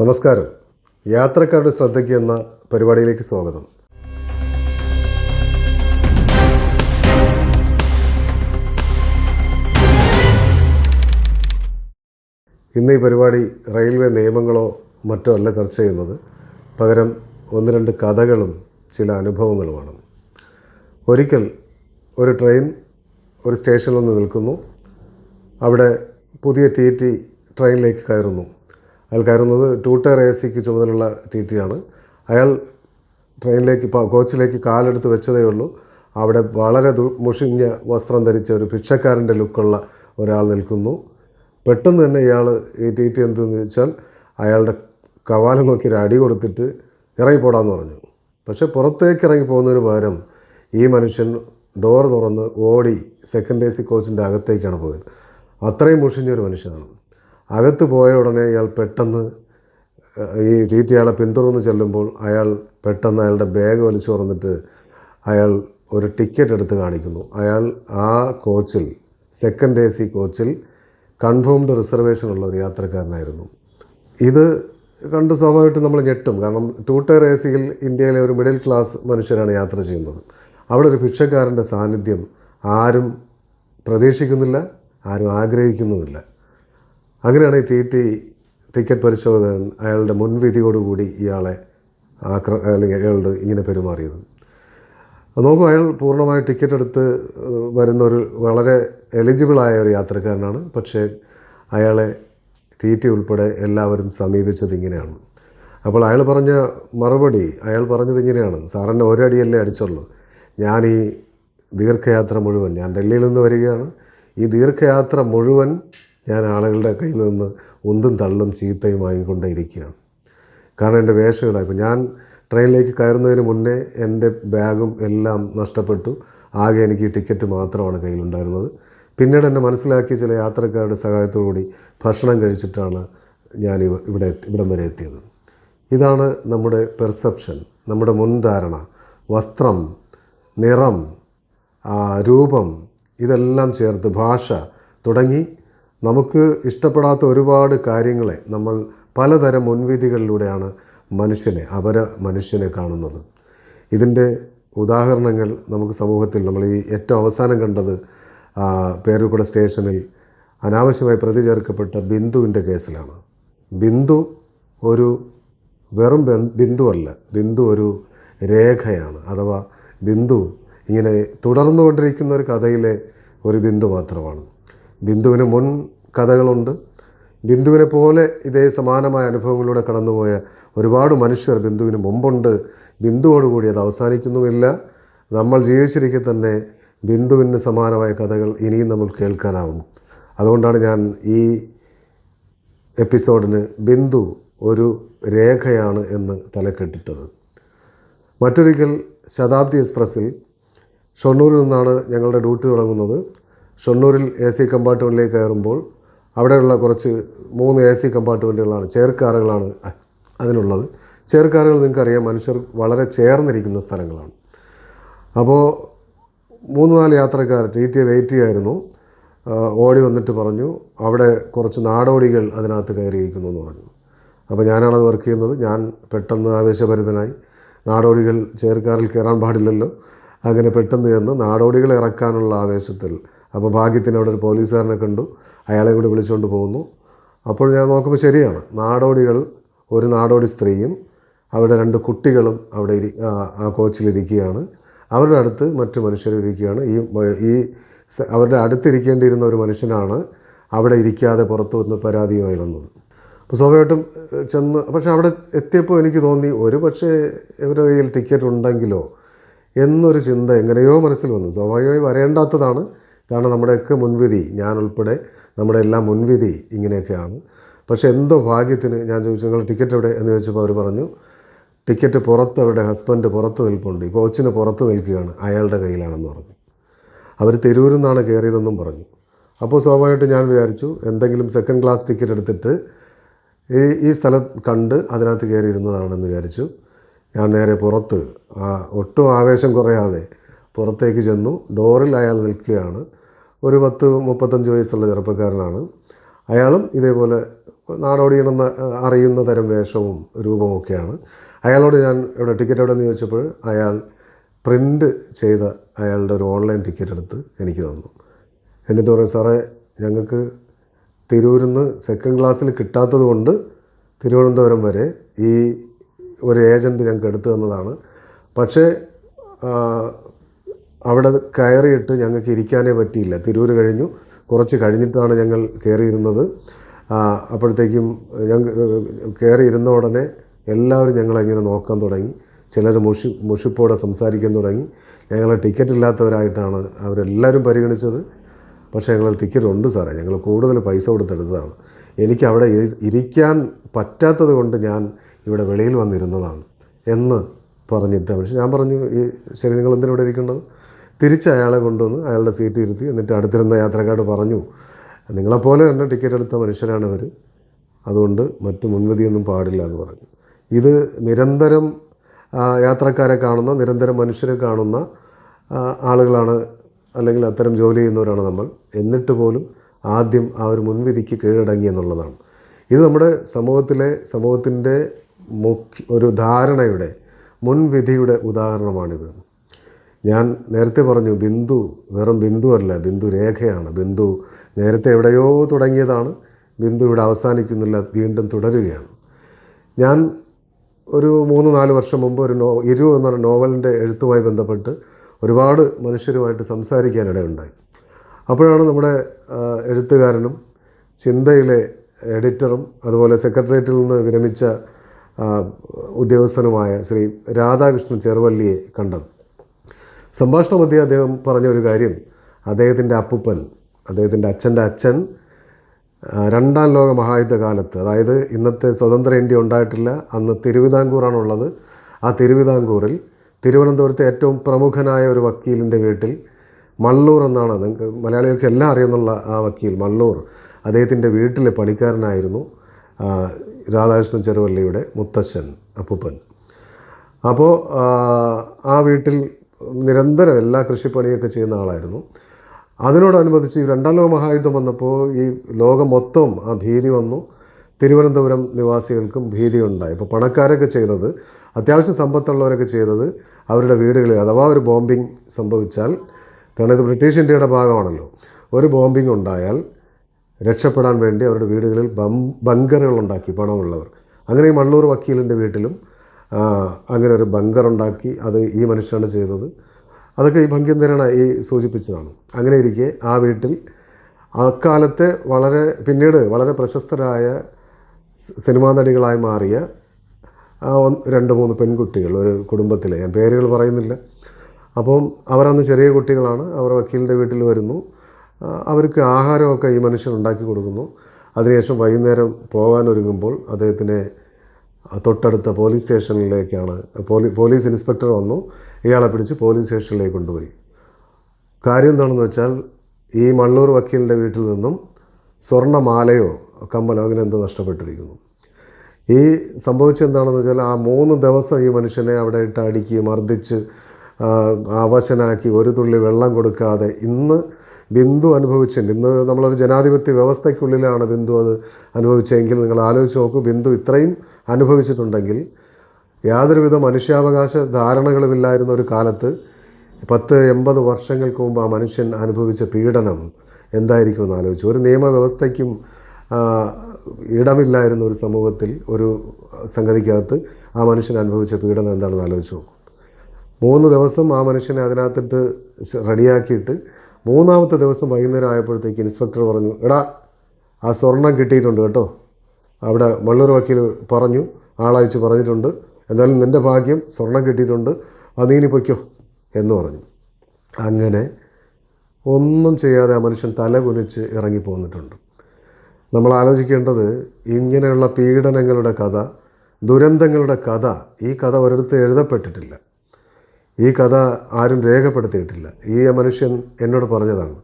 നമസ്കാരം. യാത്രക്കാരുടെ ശ്രദ്ധയ്ക്ക് എന്ന പരിപാടിയിലേക്ക് സ്വാഗതം. ഇന്ന് ഈ പരിപാടി റെയിൽവേ നിയമങ്ങളോ മറ്റോ അല്ല ചർച്ച ചെയ്യുന്നത് പകരം ഒന്ന് രണ്ട് കഥകളും ചില അനുഭവങ്ങളുമാണ്. ഒരിക്കൽ ഒരു ട്രെയിൻ ഒരു സ്റ്റേഷനിൽ നിന്ന് നിൽക്കുന്നു. അവിടെ പുതിയ ടി ടി ട്രെയിനിലേക്ക് കയറുന്നു. അയാൾ കയറുന്നത് ടൂ ടയർ എ സിക്ക് ചുമതലയുള്ള ടി ടി ആണ്. അയാൾ ട്രെയിനിലേക്ക് കോച്ചിലേക്ക് കാലെടുത്ത് വെച്ചതേ ഉള്ളൂ. അവിടെ വളരെ മുഷിഞ്ഞ വസ്ത്രം ധരിച്ച ഒരു ഭിക്ഷക്കാരന്റെ ലുക്കുള്ള ഒരാൾ നിൽക്കുന്നു. പെട്ടെന്ന് തന്നെ ഇയാൾ ഈ ടി ടി എന്തെന്ന് വെച്ചാൽ അയാളുടെ കവാലം നോക്കി ഒരു അടി കൊടുത്തിട്ട് ഇറങ്ങിപ്പോടാന്ന് പറഞ്ഞു. പക്ഷേ പുറത്തേക്ക് ഇറങ്ങി പോകുന്നതിന് പകരം ഈ മനുഷ്യൻ ഡോർ തുറന്ന് ഓടി സെക്കൻഡ് എ സി കോച്ചിന്റെ അകത്തേക്കാണ് പോയത്. അത്രയും മുഷിഞ്ഞൊരു മനുഷ്യനാണ്. അകത്ത് പോയ ഉടനെ ഇയാൾ പെട്ടെന്ന് ഈ രീതി അയാളെ പിന്തുടർന്ന് ചെല്ലുമ്പോൾ അയാൾ പെട്ടെന്ന് അയാളുടെ ബാഗ് വലിച്ചു തുറന്നിട്ട് അയാൾ ഒരു ടിക്കറ്റ് എടുത്ത് കാണിക്കുന്നു. അയാൾ ആ കോച്ചിൽ സെക്കൻഡ് എ സി കോച്ചിൽ കൺഫേംഡ് റിസർവേഷൻ ഉള്ള ഒരു യാത്രക്കാരനായിരുന്നു. ഇത് കണ്ട് സ്വാഭാവികമായിട്ടും നമ്മൾ ഞെട്ടും. കാരണം ടൂ ടയർ എ സിയിൽ ഇന്ത്യയിലെ ഒരു മിഡിൽ ക്ലാസ് മനുഷ്യരാണ് യാത്ര ചെയ്യുന്നത്. അവിടെ ഒരു ഭിക്ഷക്കാരന്റെ സാന്നിധ്യം ആരും പ്രതീക്ഷിക്കുന്നില്ല ആരും ആഗ്രഹിക്കുന്നുമില്ല. അങ്ങനെയാണ് ടി ടി ടിക്കറ്റ് പരിശോധകൻ അയാളുടെ മുൻവിധിയോടുകൂടി ഇയാളെ ആക്ര അല്ലെങ്കിൽ അയാളോട് ഇങ്ങനെ പെരുമാറിയത്. നോക്കൂ അയാൾ പൂർണമായി ടിക്കറ്റ് എടുത്ത് വരുന്ന ഒരു വളരെ എലിജിബിളായ ഒരു യാത്രക്കാരനാണ്. പക്ഷേ അയാളെ ടി ടി ഉൾപ്പെടെ എല്ലാവരും സമീപിച്ചത് ഇങ്ങനെയാണ്. അപ്പോൾ അയാൾ പറഞ്ഞ മറുപടി അയാൾ പറഞ്ഞത് ഇങ്ങനെയാണ്. സാറിന്റെ ഒരടിയല്ലേ അടിച്ചുള്ളൂ. ഞാൻ ഈ ദീർഘയാത്ര മുഴുവൻ ഞാൻ ഡൽഹിയിൽ നിന്ന് വരികയാണ്. ഈ ദീർഘയാത്ര മുഴുവൻ ഞാൻ ആളുകളുടെ കയ്യിൽ നിന്ന് ഉന്തും തള്ളും ചീത്തയും വാങ്ങിക്കൊണ്ടേ ഇരിക്കുകയാണ് കാരണം എന്റെ വേഷം ഇതായി ഇപ്പം ഞാൻ ട്രെയിനിലേക്ക് കയറുന്നതിന് മുന്നേ എന്റെ ബാഗും എല്ലാം നഷ്ടപ്പെട്ടു. ആകെ എനിക്ക് ടിക്കറ്റ് മാത്രമാണ് കയ്യിലുണ്ടായിരുന്നത്. പിന്നീട് എന്നെ മനസ്സിലാക്കിയ ചില യാത്രക്കാരുടെ സഹായത്തോടുകൂടി ഭക്ഷണം കഴിച്ചിട്ടാണ് ഞാൻ ഇവിടെ ഇവിടം വരെ എത്തിയത്. ഇതാണ് നമ്മുടെ പെർസെപ്ഷൻ നമ്മുടെ മുൻധാരണ. വസ്ത്രം നിറം രൂപം ഇതെല്ലാം ചേർത്ത് ഭാഷ തുടങ്ങി നമുക്ക് ഇഷ്ടപ്പെടാത്ത ഒരുപാട് കാര്യങ്ങളെ നമ്മൾ പലതരം മുൻവിധികളിലൂടെയാണ് മനുഷ്യനെ അപര മനുഷ്യനെ കാണുന്നത്. ഇതിന്റെ ഉദാഹരണങ്ങൾ നമുക്ക് സമൂഹത്തിൽ നമ്മൾ ഈ ഏറ്റവും അവസാനം കണ്ടത് പേരുകുട സ്റ്റേഷനിൽ അനാവശ്യമായി പ്രതി ചേർക്കപ്പെട്ട ബിന്ദുവിന്റെ കേസിലാണ്. ബിന്ദു ഒരു വെറും ബിന്ദു ബിന്ദുവല്ല ബിന്ദു ഒരു രേഖയാണ്. അഥവാ ബിന്ദു ഇങ്ങനെ തുടർന്നുകൊണ്ടിരിക്കുന്ന ഒരു കഥയിലെ ഒരു ബിന്ദു മാത്രമാണ്. ബിന്ദുവിന് മുൻ കഥകളുണ്ട്. ബിന്ദുവിനെ പോലെ ഇതേ സമാനമായ അനുഭവങ്ങളിലൂടെ കടന്നുപോയ ഒരുപാട് മനുഷ്യർ ബിന്ദുവിന് മുമ്പുണ്ട്. ബിന്ദുവോടുകൂടി അത് അവസാനിക്കുന്നുമില്ല. നമ്മൾ ജീവിച്ചിരിക്കെ തന്നെ ബിന്ദുവിന് സമാനമായ കഥകൾ ഇനിയും നമ്മൾ കേൾക്കാനാവും. അതുകൊണ്ടാണ് ഞാൻ ഈ എപ്പിസോഡിന് ബിന്ദു ഒരു രേഖയാണ് എന്ന് തലക്കെട്ടിട്ടത്. മറ്റൊരിക്കൽ ശതാബ്ദി എക്സ്പ്രസ്സിൽ ഷൊർണൂരിൽ നിന്നാണ് ഞങ്ങളുടെ ഡ്യൂട്ടി തുടങ്ങുന്നത്. ഷൊർണൂരിൽ എ സി കമ്പാർട്ട്മെന്റിലേക്ക് കയറുമ്പോൾ അവിടെയുള്ള കുറച്ച് മൂന്ന് എ സി കമ്പാർട്ട്മെന്റുകളാണ് ചെയർക്കാറുകളാണ് അതിനുള്ളത്. ചെയർക്കാറുകൾ നിങ്ങൾക്കറിയാം മനുഷ്യർ വളരെ ചേർന്നിരിക്കുന്ന സ്ഥലങ്ങളാണ്. അപ്പോൾ മൂന്ന് നാല് യാത്രക്കാർ ടി ടി വെയിറ്റ് ചെയ്യായിരുന്നു. ഓടി വന്നിട്ട് പറഞ്ഞു അവിടെ കുറച്ച് നാടോടികൾ അതിനകത്ത് കയറിയിരിക്കുന്നു എന്ന് പറഞ്ഞു. അപ്പോൾ ഞാനാണത് വർക്ക് ചെയ്യുന്നത്. ഞാൻ പെട്ടെന്ന് ആവേശഭരിതനായി നാടോടികൾ ചേർക്കാറിൽ കയറാൻ പാടില്ലല്ലോ. അങ്ങനെ പെട്ടെന്ന് ചെന്ന് നാടോടികളെ ഇറക്കാനുള്ള ആവേശത്തിൽ അപ്പോൾ ഭാഗ്യത്തിന് അവിടെ ഒരു പോലീസുകാരനെ കണ്ടു. അയാളെ കൂടി വിളിച്ചുകൊണ്ട് പോകുന്നു. അപ്പോൾ ഞാൻ നോക്കുമ്പോൾ ശരിയാണ്. നാടോടികൾ ഒരു നാടോടി സ്ത്രീയും അവരുടെ രണ്ട് കുട്ടികളും അവിടെ ഇരി ആ, കോച്ചിലിരിക്കുകയാണ്. അവരുടെ അടുത്ത് മറ്റു മനുഷ്യരിരിക്കുകയാണ്. ഈ ഈ അവരുടെ അടുത്തിരിക്കേണ്ടിയിരുന്ന ഒരു മനുഷ്യനാണ് അവിടെ ഇരിക്കാതെ പുറത്തു വന്ന് പരാതിയുമായി വന്നത് അപ്പോൾ സ്വാഭാവികമായിട്ടും ചെന്ന് പക്ഷേ അവിടെ എത്തിയപ്പോൾ എനിക്ക് തോന്നി ഒരു പക്ഷേ ഇവരുടെ കയ്യിൽ ടിക്കറ്റ് ഉണ്ടെങ്കിലോ എന്നൊരു ചിന്ത എങ്ങനെയോ മനസ്സിൽ വന്നു. സ്വാഭാവികമായി വരേണ്ടാത്തതാണ്. കാരണം നമ്മുടെയൊക്കെ മുൻവിധി ഞാൻ ഉൾപ്പെടെ നമ്മുടെ എല്ലാ മുൻവിധി ഇങ്ങനെയൊക്കെയാണ്. പക്ഷേ എന്തോ ഭാഗ്യത്തിന് ഞാൻ ചോദിച്ചു നിങ്ങൾ ടിക്കറ്റ് എവിടെ? എന്ന് ചോദിച്ചപ്പോൾ അവർ പറഞ്ഞു ടിക്കറ്റ് പുറത്ത് അവരുടെ ഹസ്ബൻഡ് പുറത്ത് നിൽപ്പുണ്ട്. ഈ കോച്ചിന് പുറത്ത് നിൽക്കുകയാണ് അയാളുടെ കയ്യിലാണെന്ന് പറഞ്ഞു. അവർ തിരൂരിൽ നിന്നാണ് കയറിയതെന്നും പറഞ്ഞു. അപ്പോൾ സ്വാഭാവികമായിട്ട് ഞാൻ വിചാരിച്ചു എന്തെങ്കിലും സെക്കൻഡ് ക്ലാസ് ടിക്കറ്റ് എടുത്തിട്ട് ഈ ഈ സ്ഥലം കണ്ട് അതിനകത്ത് കയറിയിരുന്നതാണെന്ന് വിചാരിച്ചു. ഞാൻ നേരെ പുറത്ത് ഒട്ടും ആവേശം കുറയാതെ പുറത്തേക്ക് ചെന്നു ഡോറിൽ അയാൾ നിൽക്കുകയാണ്. ഒരു പത്ത് മുപ്പത്തഞ്ച് വയസ്സുള്ള ചെറുപ്പക്കാരനാണ്. അയാളും ഇതേപോലെ നാടോടിയണമെന്ന് അറിയുന്ന തരം വേഷവും രൂപമൊക്കെയാണ് അയാളോട് ഞാൻ ഇവിടെ ടിക്കറ്റ് എവിടെ നിന്ന് ചോദിച്ചപ്പോൾ അയാൾ പ്രിന്റ് ചെയ്ത അയാളുടെ ഒരു ഓൺലൈൻ ടിക്കറ്റ് എടുത്ത് എനിക്ക് തന്നു. എന്നിട്ട് പറയും സാറേ ഞങ്ങൾക്ക് തിരൂരിൽ നിന്ന് സെക്കൻഡ് ക്ലാസ്സിൽ കിട്ടാത്തത് കൊണ്ട് തിരുവനന്തപുരം വരെ ഈ ഒരു ഏജന്റ് ഞങ്ങൾക്ക് എടുത്തു തന്നതാണ്. പക്ഷേ അവിടെ കയറിയിട്ട് ഞങ്ങൾക്ക് ഇരിക്കാനേ പറ്റിയില്ല. തിരൂർ കഴിഞ്ഞു. കുറച്ച് കഴിഞ്ഞിട്ടാണ് ഞങ്ങൾ കയറിയിരുന്നത്. അപ്പോഴത്തേക്കും ഞങ്ങൾ കയറിയിരുന്ന ഉടനെ എല്ലാവരും ഞങ്ങളിങ്ങനെ നോക്കാൻ തുടങ്ങി. ചിലർ മുഷി മുഷിപ്പോടെ സംസാരിക്കാൻ തുടങ്ങി. ഞങ്ങളെ ടിക്കറ്റ് ഇല്ലാത്തവരായിട്ടാണ് അവരെല്ലാവരും പരിഗണിച്ചത്. പക്ഷേ ഞങ്ങൾ ടിക്കറ്റ് ഉണ്ട് സാറേ. ഞങ്ങൾ കൂടുതൽ പൈസ കൊടുത്തെടുത്തതാണ്. എനിക്ക് അവിടെ ഇരി- ഇരിക്കാൻ പറ്റാത്തത് കൊണ്ട് ഞാൻ ഇവിടെ വെളിയിൽ വന്നിരുന്നതാണ് എന്ന് പറഞ്ഞിട്ട് പക്ഷേ ഞാൻ പറഞ്ഞു ഈ ശരി നിങ്ങൾ എന്തിനാണ് ഇവിടെ ഇരിക്കേണ്ടത്? തിരിച്ച് അയാളെ കൊണ്ടുവന്ന് അയാളുടെ സീറ്റ് ഇരുത്തി എന്നിട്ട് അടുത്തിരുന്ന യാത്രക്കാരോട് പറഞ്ഞു നിങ്ങളെപ്പോലെ തന്നെ ടിക്കറ്റ് എടുത്ത മനുഷ്യരാണ് അവർ അതുകൊണ്ട് മറ്റു മുൻവിധിയൊന്നും പാടില്ല എന്ന് പറഞ്ഞു. ഇത് നിരന്തരം യാത്രക്കാരെ കാണുന്ന നിരന്തരം മനുഷ്യരെ കാണുന്ന ആളുകളാണ് അല്ലെങ്കിൽ അത്തരം ജോലി ചെയ്യുന്നവരാണ് നമ്മൾ. എന്നിട്ട് പോലും ആദ്യം ആ ഒരു മുൻവിധിക്ക് കീഴടങ്ങി എന്നുള്ളതാണ്. ഇത് നമ്മുടെ സമൂഹത്തിലെ സമൂഹത്തിന്റെ മുഖ്യ ഒരു ധാരണയുടെ മുൻവിധിയുടെ ഉദാഹരണമാണിത്. ഞാൻ നേരത്തെ പറഞ്ഞു ബിന്ദു വെറും ബിന്ദു അല്ല ബിന്ദു രേഖയാണ്. ബിന്ദു നേരത്തെ എവിടെയോ തുടങ്ങിയതാണ്. ബിന്ദു ഇവിടെ അവസാനിക്കുന്നില്ല വീണ്ടും തുടരുകയാണ്. ഞാൻ ഒരു മൂന്ന് നാല് വർഷം മുമ്പ് ഒരു നോ ഇരു എന്ന നോവലിന്റെ എഴുത്തുമായി ബന്ധപ്പെട്ട് ഒരുപാട് മനുഷ്യരുമായിട്ട് സംസാരിക്കാനിടയുണ്ടായി അപ്പോഴാണ് നമ്മുടെ എഴുത്തുകാരനും ചിന്തയിലെ എഡിറ്ററും അതുപോലെ സെക്രട്ടേറിയറ്റിൽ നിന്ന് വിരമിച്ച ഉദ്യോഗസ്ഥനുമായ ശ്രീ രാധാകൃഷ്ണൻ ചെറുവല്ലിയെ കണ്ടത്. സംഭാഷണ മധ്യേ അദ്ദേഹം പറഞ്ഞ ഒരു കാര്യം. അദ്ദേഹത്തിന്റെ അപ്പുപ്പൻ അദ്ദേഹത്തിന്റെ അച്ഛന്റെ അച്ഛൻ രണ്ടാം ലോക മഹായുദ്ധ കാലത്ത് അതായത് ഇന്നത്തെ സ്വതന്ത്ര ഇന്ത്യ ഉണ്ടായിട്ടില്ല അന്ന് തിരുവിതാംകൂറാണുള്ളത്. ആ തിരുവിതാംകൂറിൽ തിരുവനന്തപുരത്തെ ഏറ്റവും പ്രമുഖനായ ഒരു വക്കീലിന്റെ വീട്ടിൽ മള്ളൂർ എന്നാണ് നിങ്ങൾക്ക് മലയാളികൾക്ക് എല്ലാം അറിയുന്നുള്ള ആ വക്കീൽ മള്ളൂർ അദ്ദേഹത്തിന്റെ വീട്ടിലെ പണിക്കാരനായിരുന്നു രാധാകൃഷ്ണൻ ചെറുവള്ളിയുടെ മുത്തശ്ശൻ അപ്പുപ്പൻ. അപ്പോൾ ആ വീട്ടിൽ നിരന്തരം എല്ലാ കൃഷിപ്പണിയൊക്കെ ചെയ്യുന്ന ആളായിരുന്നു. അതിനോടനുബന്ധിച്ച് ഈ രണ്ടാം ലോക മഹായുദ്ധം വന്നപ്പോൾ ഈ ലോകം മൊത്തം ആ ഭീതി വന്നു. തിരുവനന്തപുരം നിവാസികൾക്കും ഭീതിയുണ്ടായി. അപ്പോൾ പണക്കാരൊക്കെ ചെയ്തത് അത്യാവശ്യം സമ്പത്തുള്ളവരൊക്കെ ചെയ്തത് അവരുടെ വീടുകളിൽ അഥവാ ഒരു ബോംബിംഗ് സംഭവിച്ചാൽ കാരണം ഇത് ബ്രിട്ടീഷ് ഇന്ത്യയുടെ ഭാഗമാണല്ലോ ഒരു ബോംബിംഗ് ഉണ്ടായാൽ രക്ഷപ്പെടാൻ വേണ്ടി അവരുടെ വീടുകളിൽ ബം ബങ്കറുകൾ ഉണ്ടാക്കി പണമുള്ളവർ. അങ്ങനെ ഈ മള്ളൂർ വക്കീലിന്റെ വീട്ടിലും അങ്ങനെ ഒരു ബങ്കർ ഉണ്ടാക്കി അത് ഈ മനുഷ്യനാണ് ചെയ്തത്. അതൊക്കെ ഈ ഭംഗ്യന്തരണ ഈ സൂചിപ്പിച്ചതാണ്. അങ്ങനെ ഇരിക്കെ ആ വീട്ടിൽ അക്കാലത്തെ വളരെ പിന്നീട് വളരെ പ്രശസ്തരായ സിനിമാ നടികളായി മാറിയ രണ്ട് മൂന്ന് പെൺകുട്ടികൾ ഒരു കുടുംബത്തിലെ. ഞാൻ പേരുകൾ പറയുന്നില്ല. അപ്പം അവരന്ന് ചെറിയ കുട്ടികളാണ്. അവർ വക്കീലിന്റെ വീട്ടിൽ വരുന്നു. അവർക്ക് ആഹാരമൊക്കെ ഈ മനുഷ്യൻ ഉണ്ടാക്കി കൊടുക്കുന്നു. അതിനുശേഷം വൈകുന്നേരം പോകാനൊരുങ്ങുമ്പോൾ അദ്ദേഹത്തിനെ തൊട്ടടുത്ത പോലീസ് സ്റ്റേഷനിലേക്കാണ് പോലീ പോലീസ് ഇൻസ്പെക്ടർ വന്നു ഇയാളെ പിടിച്ച് പോലീസ് സ്റ്റേഷനിലേക്ക് കൊണ്ടുപോയി. കാര്യം എന്താണെന്ന് വെച്ചാൽ ഈ മള്ളൂർ വക്കീലിന്റെ വീട്ടിൽ നിന്നും സ്വർണമാലയോ കമ്മലോ അങ്ങനെ എന്തോ നഷ്ടപ്പെട്ടിരിക്കുന്നു. ഈ സംഭവിച്ചെന്താണെന്ന് വെച്ചാൽ ആ മൂന്ന് ദിവസം ഈ മനുഷ്യനെ അവിടെ ഇട്ട് അടുക്കി മർദ്ദിച്ച് അവശനാക്കി ഒരു തുള്ളി വെള്ളം കൊടുക്കാതെ ഇന്ന് ബിന്ദു അനുഭവിച്ചിട്ടുണ്ട് ഇന്ന് നമ്മളൊരു ജനാധിപത്യ വ്യവസ്ഥയ്ക്കുള്ളിലാണ് ബിന്ദു അത് അനുഭവിച്ചെങ്കിൽ നിങ്ങൾ ആലോചിച്ച് നോക്കൂ ബിന്ദു ഇത്രയും അനുഭവിച്ചിട്ടുണ്ടെങ്കിൽ യാതൊരുവിധ മനുഷ്യാവകാശ ധാരണകളുമില്ലായിരുന്ന ഒരു കാലത്ത് പത്ത് എൺപത് വർഷങ്ങൾക്ക് മുമ്പ് ആ മനുഷ്യൻ അനുഭവിച്ച പീഡനം എന്തായിരിക്കുമെന്ന് ആലോചിച്ചു. ഒരു നിയമവ്യവസ്ഥയ്ക്കും ഇടമില്ലായിരുന്ന ഒരു സമൂഹത്തിൽ ഒരു സംഗതിക്കകത്ത് ആ മനുഷ്യൻ അനുഭവിച്ച പീഡനം എന്താണെന്ന് ആലോചിച്ച് നോക്കും. മൂന്ന് ദിവസം ആ മനുഷ്യനെ അതിനകത്തിട്ട് റെഡിയാക്കിയിട്ട് മൂന്നാമത്തെ ദിവസം വൈകുന്നേരം ആയപ്പോഴത്തേക്ക് ഇൻസ്പെക്ടർ പറഞ്ഞു എടാ ആ സ്വർണം കിട്ടിയിട്ടുണ്ട് കേട്ടോ. അവിടെ മള്ളൂർ വക്കീൽ പറഞ്ഞു ആളയച്ച് പറഞ്ഞിട്ടുണ്ട്. എന്തായാലും നിന്റെ ഭാഗ്യം സ്വർണം കിട്ടിയിട്ടുണ്ട്. അത് നീനി പൊയ്ക്കോ എന്ന് പറഞ്ഞു. അങ്ങനെ ഒന്നും ചെയ്യാതെ ആ മനുഷ്യൻ തല കുനിച്ച് ഇറങ്ങി പോന്നിട്ടുണ്ട് നമ്മൾ ആലോചിക്കേണ്ടത് ഇങ്ങനെയുള്ള പീഡനങ്ങളുടെ കഥ ദുരന്തങ്ങളുടെ കഥ ഈ കഥ ഒരിടത്ത് എഴുതപ്പെട്ടിട്ടില്ല. ഈ കഥ ആരും രേഖപ്പെടുത്തിയിട്ടില്ല. ഈ മനുഷ്യൻ എന്നോട് പറഞ്ഞതാണ്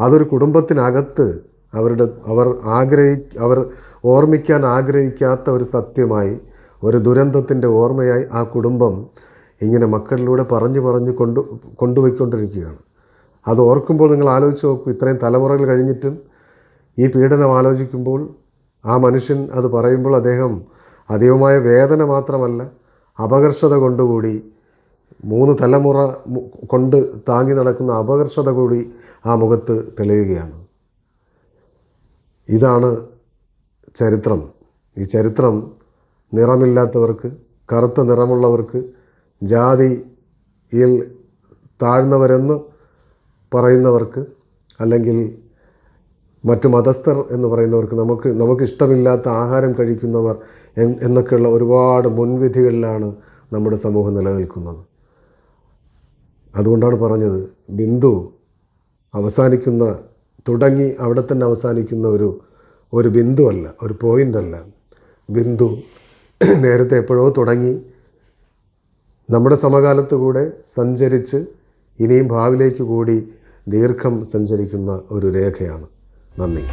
അതൊരു കുടുംബത്തിനകത്ത് അവരുടെ അവർ ആഗ്രഹി അവർ ഓർമ്മിക്കാൻ ആഗ്രഹിക്കാത്ത ഒരു സത്യമായി ഒരു ദുരന്തത്തിന്റെ ഓർമ്മയായി ആ കുടുംബം ഇങ്ങനെ മക്കളിലൂടെ പറഞ്ഞു പറഞ്ഞു കൊണ്ടു കൊണ്ടുപോയിക്കൊണ്ടിരിക്കുകയാണ്. അത് ഓർക്കുമ്പോൾ നിങ്ങൾ ആലോചിച്ച് നോക്കൂ ഇത്രയും തലമുറകൾ കഴിഞ്ഞിട്ടും ഈ പീഡനം ആലോചിക്കുമ്പോൾ ആ മനുഷ്യൻ അത് പറയുമ്പോൾ അദ്ദേഹം അതീവമായ വേദന മാത്രമല്ല അപകർഷത കൊണ്ടുകൂടി മൂന്ന് തലമുറ കൊണ്ട് താങ്ങി നടക്കുന്ന അപകർഷത കൂടി ആ മുഖത്ത് തെളിയുകയാണ്. ഇതാണ് ചരിത്രം. ഈ ചരിത്രം നിറമില്ലാത്തവർക്ക് കറുത്ത നിറമുള്ളവർക്ക് ജാതിയിൽ താഴ്ന്നവരെന്ന് പറയുന്നവർക്ക് അല്ലെങ്കിൽ മറ്റു മതസ്ഥർ എന്ന് പറയുന്നവർക്ക് നമുക്ക് നമുക്ക് ഇഷ്ടമില്ലാത്ത ആഹാരം കഴിക്കുന്നവർ എന്നൊക്കെയുള്ള ഒരുപാട് മുൻവിധികളിലാണ് നമ്മുടെ സമൂഹം നിലനിൽക്കുന്നത്. അതുകൊണ്ടാണ് പറഞ്ഞത് ബിന്ദു അവസാനിക്കുന്ന തുടങ്ങി അവിടെ തന്നെ അവസാനിക്കുന്ന ഒരു ഒരു ബിന്ദുവല്ല ഒരു പോയിന്റ് അല്ല. ബിന്ദു നേരത്തെ എപ്പോഴോ തുടങ്ങി. നമ്മുടെ സമകാലത്ത് കൂടെ സഞ്ചരിച്ച് ഇനിയും ഭാവിയിലേക്ക് കൂടി ദീർഘം സഞ്ചരിക്കുന്ന ഒരു രേഖയാണ്. നന്ദി.